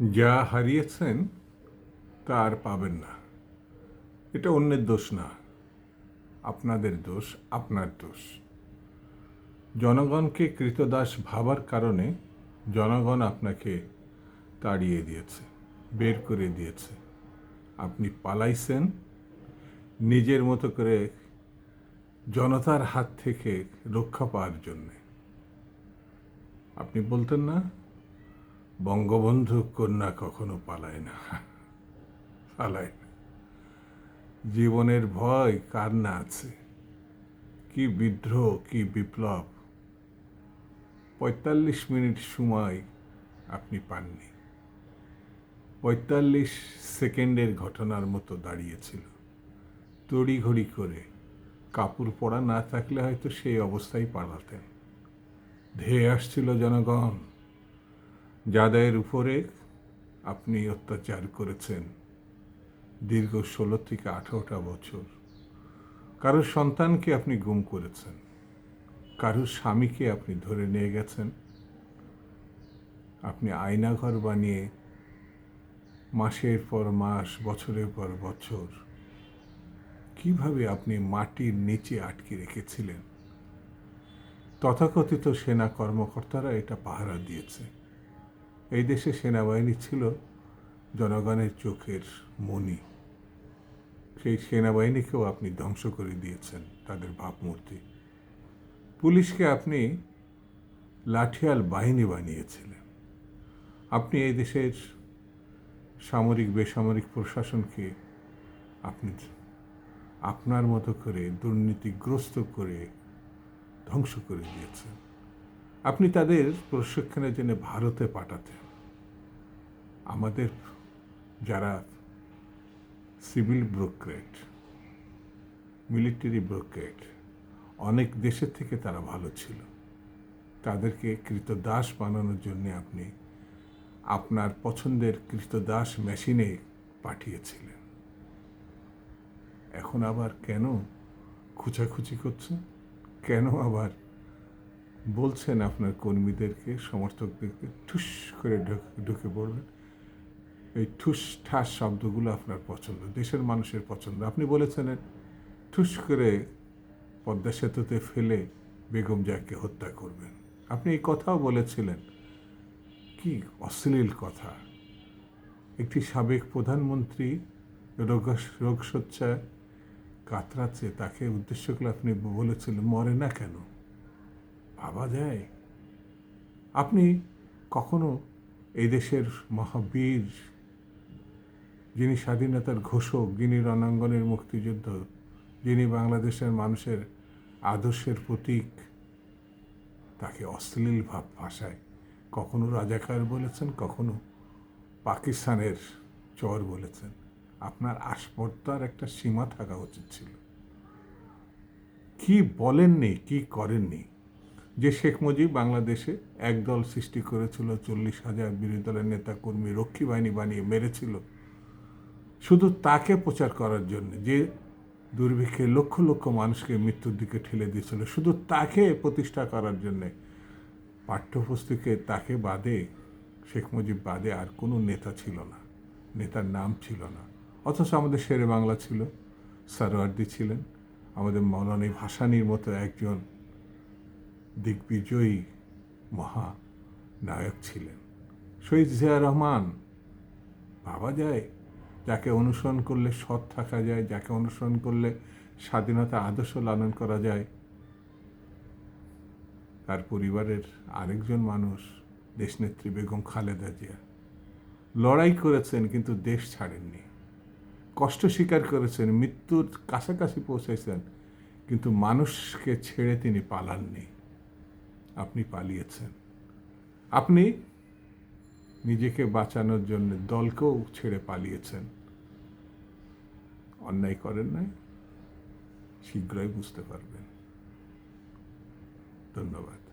যা হারিয়েছেন তা আর পাবেন না। এটা অন্যের দোষ না। আপনাদের দোষ, আপনার দোষ। জনগণকে কৃতদাস ভাবার কারণে জনগণ আপনাকে তাড়িয়ে দিয়েছে, বের করে দিয়েছে। আপনি পালাইছেন, নিজের মতো করে জনতার হাত থেকে রক্ষা পাওয়ার জন্যে। আপনি বলতেন না বঙ্গবন্ধু কন্যা কখনো পালায় না। পালায় না। জীবনের ভয় কার না আছে? কি বিদ্রোহ, কি বিপ্লব? পঁয়তাল্লিশ মিনিট সময় আপনি পাননি। পঁয়তাল্লিশ সেকেন্ডের ঘটনার মতো দাঁড়িয়েছিল। তড়িঘড়ি করে কাপড় পরা না থাকলে হয়তো সেই অবস্থায় পালাতেন। ধেয়ে আসছিল জনগণ। যাদের উপরে আপনি অত্যাচার করেছেন দীর্ঘ ষোলো থেকে আঠারোটা বছর কারোর সন্তানকে আপনি গুম করেছেন কারোর স্বামীকে আপনি ধরে নিয়ে গেছেন, আপনি আয়নাঘর বানিয়ে মাসের পর মাস, বছরের পর বছর কীভাবে আপনি মাটির নিচে আটকে রেখেছিলেন? তথাকথিত সেনা কর্মকর্তারা এটা পাহারা দিয়েছে। এই দেশে সেনাবাহিনী ছিল জনগণের চোখের মণি সেই সেনাবাহিনীকেও আপনি ধ্বংস করে দিয়েছেন তাদের ভাবমূর্তি। পুলিশকে আপনি লাঠিয়াল বাহিনী বানিয়েছিলেন। আপনি এই দেশের সামরিক, বেসামরিক প্রশাসনকে আপনি আপনার মতো করে দুর্নীতিগ্রস্ত করে ধ্বংস করে দিয়েছেন। আপনি তাদের প্রশিক্ষণের জন্য ভারতে পাঠাতেন। আমাদের যারা সিভিল ব্রোকারেট মিলিটারি ব্রোকারেট অনেক দেশের থেকে তারা ভালো ছিল। তাদেরকে কৃতদাস বানানোর জন্য আপনি আপনার পছন্দের কৃতদাস মেশিনে পাঠিয়েছিলেন। এখন আবার কেন খুচাখুচি করছেন? কেন আবার বলছেন আপনার কর্মীদেরকে, সমর্থকদেরকে, ঠুস করে ঢুক- পড়বেন। এই ঠুস ঠাস শব্দগুলো আপনার পছন্দ, দেশের মানুষের পছন্দ। আপনি বলেছেন, ঠুস করে পদ্মা সেতুতে ফেলে বেগম জাকে হত্যা করবেন। আপনি এই কথাও বলেছিলেন। কি অশ্লীল কথা। একটি সাবেক প্রধানমন্ত্রী রোগ, রোগশয্যায় কাতরাচ্ছে, তাকে উদ্দেশ্য করে আপনি বলেছিলেন, মরে না কেন? ভাবা যায় আপনি কখনো এই দেশের মহাবীর, যিনি স্বাধীনতার ঘোষক, যিনি রণাঙ্গনের মুক্তিযুদ্ধ, যিনি বাংলাদেশের মানুষের আদর্শের প্রতীক, তাকে অশ্লীল ভাব ভাষায় কখনো রাজাকার বলেছেন, কখনো পাকিস্তানের চর বলেছেন। আপনার আসপর্দার একটা সীমা থাকা উচিত ছিল। কি বলেননি, কি করেননি? যে শেখ মুজিব বাংলাদেশে একদল সৃষ্টি করেছিল চল্লিশ হাজার বিরোধী দলের নেতা কর্মী রক্ষী বাহিনী বানিয়ে মেরেছিল। শুধু তাকে প্রচার করার জন্য, যে দুর্ভিক্ষে লক্ষ লক্ষ মানুষকে মৃত্যুর দিকে ঠেলে দিয়েছিল, শুধু তাকে প্রতিষ্ঠা করার জন্যে। পাঠ্যপুস্তকে তাকে বাদে, শেখ মুজিব বাদে আর কোনো নেতা ছিল না, নেতার নাম ছিল না। অথচ আমাদের শেরে বাংলা ছিল, সারোয়ার্দি ছিলেন, আমাদের মৌলানী ভাসানির মতো একজন দিগ্বিজয়ী মহা নায়ক ছিলেন। শহীদ জিয়া রহমান ভাবা যায়, যাকে অনুসরণ করলে সৎ থাকা যায়, যাকে অনুসরণ করলে স্বাধীনতা আদর্শ লালন করা যায়। তার পরিবারের আরেকজন মানুষ, দেশনেত্রী বেগম খালেদা জিয়া। লড়াই করেছেন কিন্তু দেশ ছাড়েননি। কষ্ট স্বীকার করেছেন, মৃত্যুর কাছাকাছি পৌঁছেছেন, কিন্তু মানুষকে ছেড়ে তিনি পালাননি। আপনি পালিয়েছেন। আপনি নিজেকে বাঁচানোর জন্য দলকেও ছেড়ে পালিয়েছেন। অন্যায় করেন নাই, শীঘ্রই বুঝতে পারবেন। ধন্যবাদ।